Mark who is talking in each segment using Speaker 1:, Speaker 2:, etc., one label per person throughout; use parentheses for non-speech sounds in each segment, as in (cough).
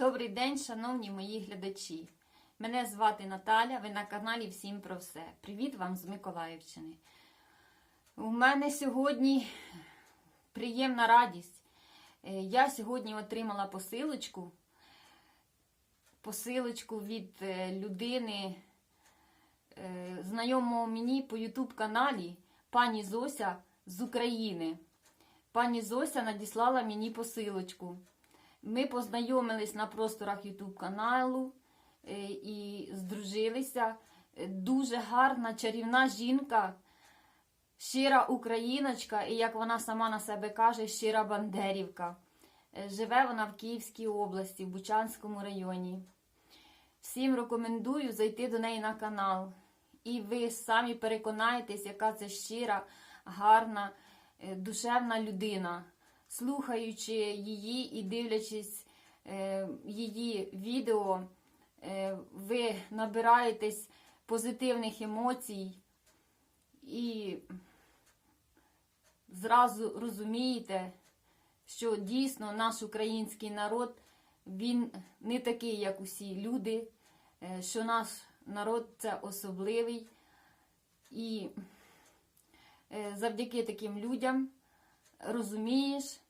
Speaker 1: Добрий день, шановні мої глядачі. Мене звати Наталя, ви на каналі Всім про все. Привіт вам з Миколаївщини. У мене сьогодні приємна радість. Е, Я сьогодні отримала посилочку. Посилочку від е, людини, е, знайомого мені по YouTube каналі пані Зося з України. Пані Зося надіслала мені посилочку. Ми познайомились на просторах YouTube каналу е, і здружилися. Дуже гарна, чарівна жінка, щира україночка, і як вона сама на себе каже, щира бандерівка. Е, Живе вона в Київській області, в Бучанському районі. Всім рекомендую зайти до неї на канал. І ви самі переконаєтесь, яка це щира, гарна, е, душевна людина. Слухаючи її і дивлячись е, її відео, е, ви набираєтесь позитивних емоцій і зразу розумієте, що дійсно наш український народ він не такий, як усі люди, що наш народ це особливий. І завдяки таким людям розумієш,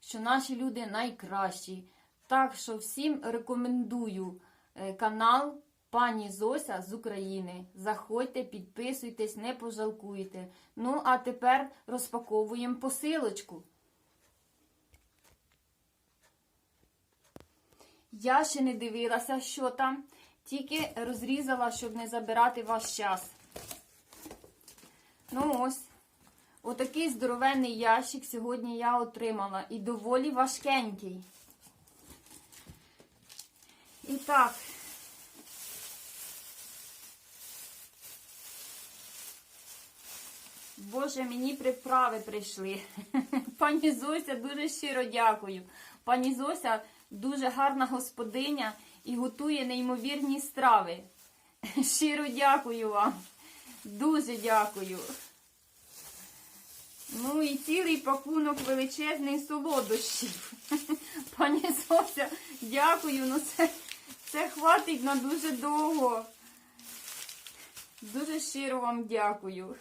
Speaker 1: що наші люди найкращі. Так що всім рекомендую е, канал пані Зося з України. Заходьте, підписуйтесь, не пожалкуйте. Ну, а тепер розпаковуємо посилочку. Я ще не дивилася, що там, тільки розрізала, щоб не забирати ваш час. Ну ось, отакий здоровенний ящик сьогодні я отримала і доволі важкенький. І так. Боже, мені приправи прийшли. (laughs) Пані Зося, дуже щиро дякую. Пані Зося дуже гарна господиня і готує неймовірні страви. (laughs) Щиро дякую вам. Дуже дякую. Ну і цілий пакунок величезний солодощів. (laughs) Пані Зося, дякую. Ну це, це хватить на дуже довго. Дуже щиро вам дякую.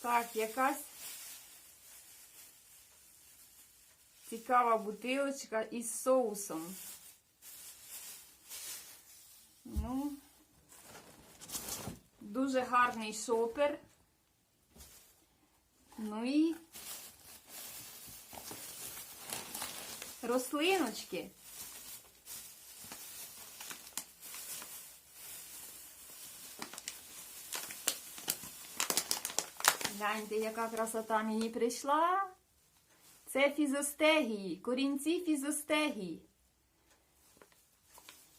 Speaker 1: Так, якась цікава бутилочка із соусом. Ну, дуже гарний шопер. Ну і рослиночки. Гляньте, яка красота мені прийшла. Це фізостегії, корінці фізостегії.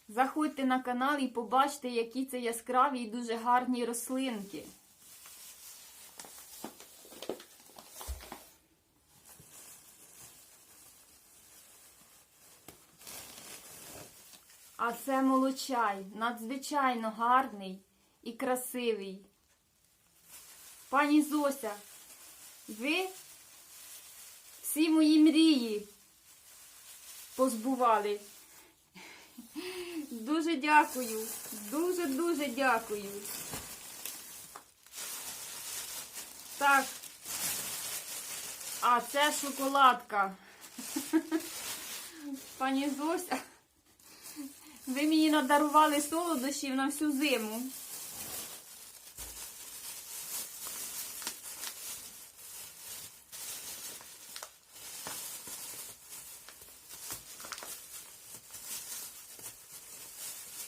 Speaker 1: Заходьте на канал і побачите, які це яскраві і дуже гарні рослинки. А це молочай, надзвичайно гарний і красивий. Пані Зося, ви всі мої мрії позбували. Дуже дякую, дуже-дуже дякую. Так, а це шоколадка. (laughs) Пані Зося, ви мені надарували солодощів на всю зиму.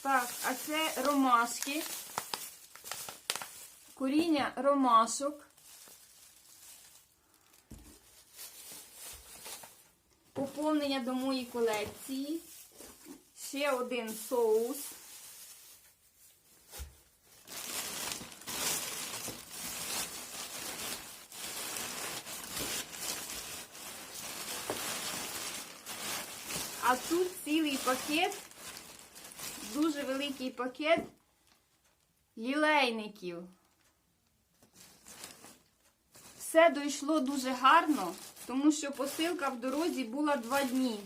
Speaker 1: Так, а це ромашки. Коріння ромашок. Поповнення до моєї колекції. Ще один соус. А тут цілий пакет, дуже великий пакет лілейників. Все дійшло дуже гарно, тому що посилка в дорозі була два дні.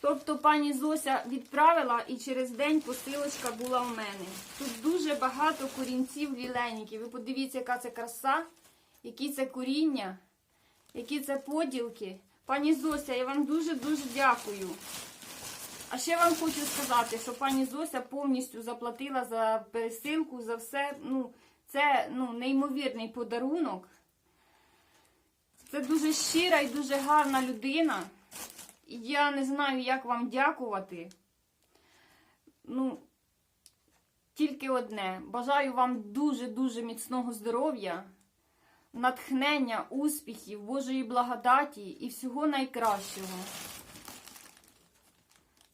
Speaker 1: Тобто пані Зося відправила і через день посилочка була в мене. Тут дуже багато корінців лілейників. Ви подивіться, яка це краса, які це коріння, які це поділки. Пані Зося, я вам дуже-дуже дякую. А ще вам хочу сказати, що пані Зося повністю заплатила за пересилку, за все. Ну, це ну, неймовірний подарунок. Це дуже щира і дуже гарна людина. Я не знаю, як вам дякувати. Ну, тільки одне. Бажаю вам дуже-дуже міцного здоров'я, натхнення, успіхів, Божої благодаті і всього найкращого.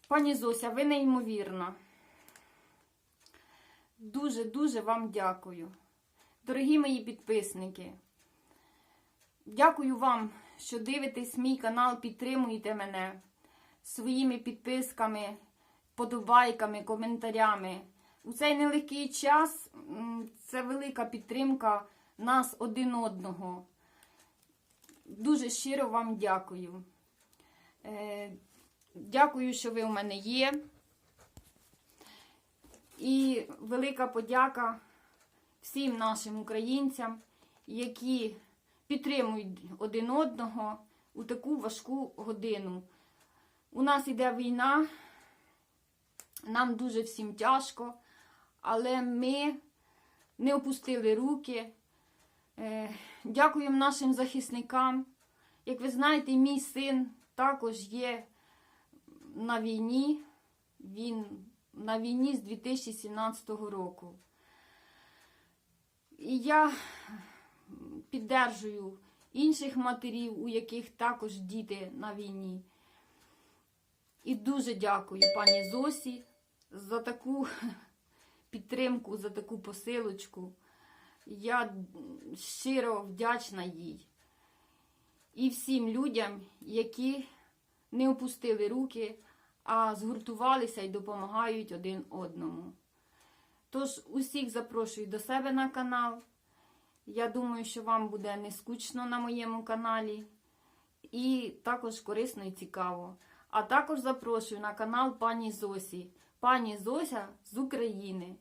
Speaker 1: Пані Зося, ви неймовірна. Дуже-дуже вам дякую. Дорогі мої підписники. Дякую вам, що дивитесь мій канал, підтримуєте мене своїми підписками, подобайками, коментарями. У цей нелегкий час це велика підтримка нас один одного. Дуже щиро вам дякую. Е, Дякую, що ви у мене є. І велика подяка всім нашим українцям, які підтримують один одного у таку важку годину. У нас іде війна, нам дуже всім тяжко, але ми не опустили руки. Е, Дякуємо нашим захисникам. Як ви знаєте, мій син також є на війні. Він на війні з 2017 року. І я піддержую інших матерів, у яких також діти на війні. І дуже дякую пані Зосі за таку (laughs) підтримку, за таку посилочку. Я щиро вдячна їй. І всім людям, які не опустили руки, а згуртувалися і допомагають один одному. Тож усіх запрошую до себе на канал. Я думаю, що вам буде не скучно на моєму каналі. І також корисно і цікаво. А також запрошую на канал пані Зосі. Пані Зося з України.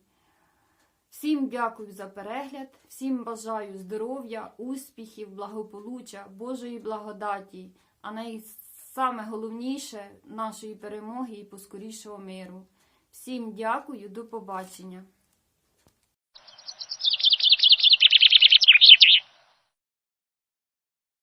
Speaker 1: Всім дякую за перегляд, всім бажаю здоров'я, успіхів, благополуччя, Божої благодаті, а найсаме головніше нашої перемоги і поскорішого миру. Всім дякую, до побачення.